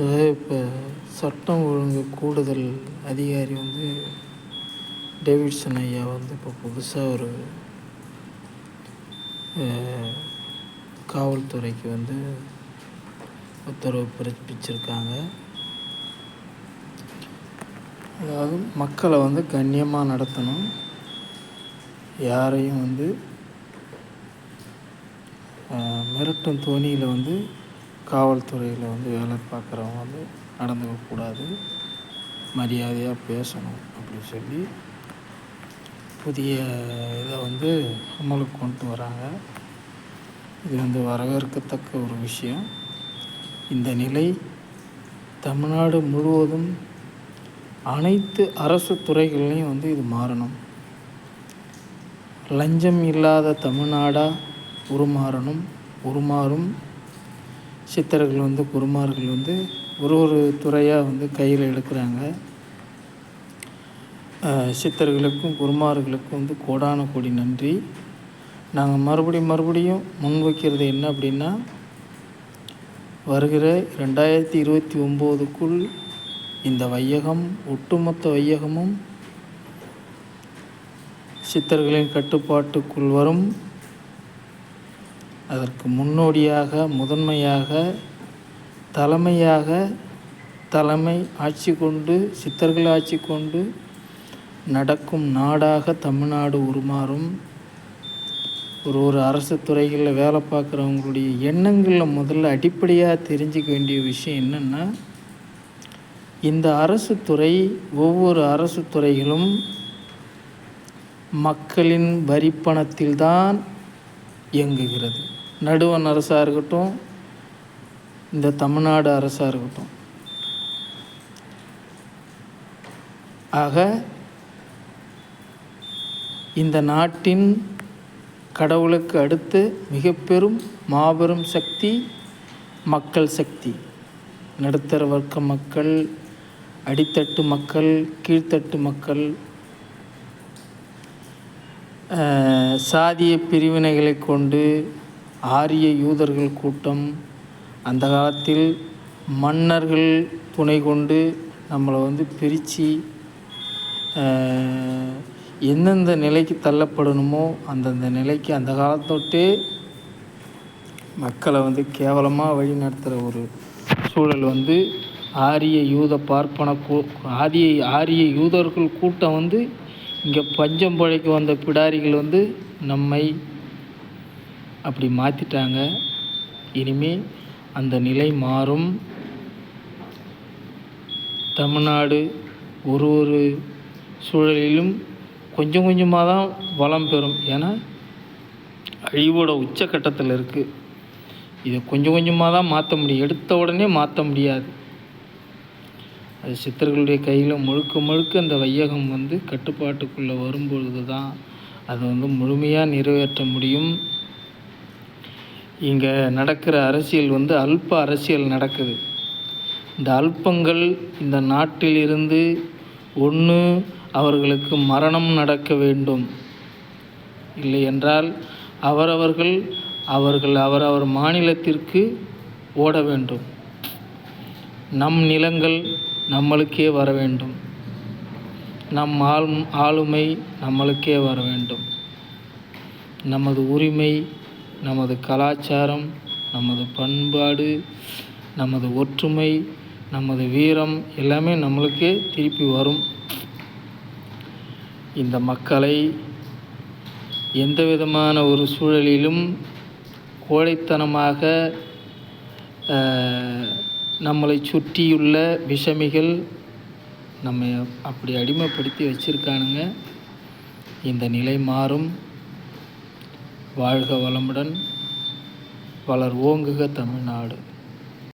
அதாவது இப்போ சட்டம் ஒழுங்கு கூடுதல் அதிகாரி வந்து டேவிட்சன் ஐயா வந்து இப்போ புதுசாக ஒரு காவல்துறைக்கு வந்து உத்தரவு பிறப்பிச்சிருக்காங்க. அதாவது மக்களை வந்து கண்ணியமாக நடத்தணும். யாரையும் வந்து மிரட்டும் தோணியில் வந்து காவல்துறையில் வந்து வேலை பார்க்குறவங்க வந்து நடந்துக்கக்கூடாது மரியாதையாக பேசணும் அப்படின்னு சொல்லி புதிய இதை வந்து அமலுக்கு கொண்டு வராங்க. இது வந்து வரவேற்கத்தக்க ஒரு விஷயம். இந்த நிலை தமிழ்நாடு முழுவதும் அனைத்து அரசு துறைகள்லையும் வந்து இது மாறணும். லஞ்சம் இல்லாத தமிழ்நாடாக உருமாறணும் உருமாறும். சித்தர்கள் வந்து குருமார்கள் வந்து ஒரு ஒரு துறையாக வந்து கையில் எடுக்கிறாங்க. சித்தர்களுக்கும் குருமார்களுக்கும் வந்து கோடான கோடி நன்றி. நாங்கள் மறுபடியும் மறுபடியும் முன் வைக்கிறது என்ன அப்படின்னா வருகிற ரெண்டாயிரத்தி இருபத்தி ஒம்போதுக்குள் இந்த வையகம் ஒட்டுமொத்த வையகமும் சித்தர்களின் கட்டுப்பாட்டுக்குள் வரும். அதற்கு முன்னோடியாக முதன்மையாக தலைமையாக தலைமை ஆட்சி கொண்டு சித்தர்கள் ஆட்சி கொண்டு நடக்கும் நாடாக தமிழ்நாடு உருமாறும். ஒரு ஒரு அரசு துறைகளில் வேலை பார்க்குறவங்களுடைய எண்ணங்களில் முதல்ல அடிப்படையாக தெரிஞ்சிக்க வேண்டிய விஷயம் என்னென்னா இந்த அரசு துறை ஒவ்வொரு அரசு துறைகளும் மக்களின் வரிப்பணத்தில்தான் இயங்குகிறது. நடுவண் அரசாக இருக்கட்டும் இந்த தமிழ்நாடு அரசாக இருக்கட்டும். ஆக இந்த நாட்டின் கடவுளுக்கு அடுத்து மிக பெரும் மாபெரும் சக்தி மக்கள் சக்தி. நடுத்தர வர்க்க மக்கள் அடித்தட்டு மக்கள் கீழ்த்தட்டு மக்கள் சாதிய பிரிவினைகளை கொண்டு ஆரிய யூதர்கள் கூட்டம் அந்த காலத்தில் மன்னர்கள் துணை கொண்டு நம்மளை வந்து பிரித்து எந்தெந்த நிலைக்கு தள்ளப்படணுமோ அந்தந்த நிலைக்கு அந்த காலத்தொட்டே மக்களை வந்து கேவலமாக வழி நடத்துகிற ஒரு சூழல் வந்து ஆரிய யூத பார்ப்பன கூ ஆரிய ஆரிய யூதர்கள் கூட்டம் வந்து இங்கே பஞ்சம் பழைக்கு வந்த பிடாரிகள் வந்து நம்மை அப்படி மாற்றிட்டாங்க இனிமேல் அந்த நிலை மாறும். தமிழ்நாடு ஒரு ஒரு சூழலிலும் கொஞ்சம் கொஞ்சமாக தான் வளம் பெறும். ஏன்னா அழிவோட உச்சக்கட்டத்தில் இருக்குது இதை கொஞ்சம் கொஞ்சமாக தான் மாற்ற முடியும். எடுத்த உடனே மாற்ற முடியாது. அது சித்தர்களுடைய கையில் முழுக்க முழுக்க அந்த வையகம் வந்து கட்டுப்பாட்டுக்குள்ளே வரும்பொழுது தான் அதை வந்து முழுமையாக நிறைவேற்ற முடியும். இங்கே நடக்கிற அரசியல் வந்து அல்ப அரசியல் நடக்குது. இந்த அல்பங்கள் இந்த நாட்டிலிருந்து ஒன்று அவர்களுக்கு மரணம் நடக்க வேண்டும். இல்லை என்றால் அவரவர்கள் அவர்கள் அவரவர் மாநிலத்திற்கு ஓட வேண்டும். நம் நிலங்கள் நம்மளுக்கே வர வேண்டும். நம் ஆள் ஆளுமை நம்மளுக்கே வர வேண்டும். நமது உரிமை நமது கலாச்சாரம் நமது பண்பாடு நமது ஒற்றுமை நமது வீரம் எல்லாமே நம்மளுக்கே திருப்பி வரும். இந்த மக்களை எந்த விதமான ஒரு சூழலிலும் கோழைத்தனமாக நம்மளை சுற்றியுள்ள விஷமிகள் நம்ம அப்படி அடிமைப்படுத்தி வச்சுருக்கானுங்க. இந்த நிலை மாறும். வாழ்க வளமுடன். வளர் ஓங்குக தமிழ்நாடு.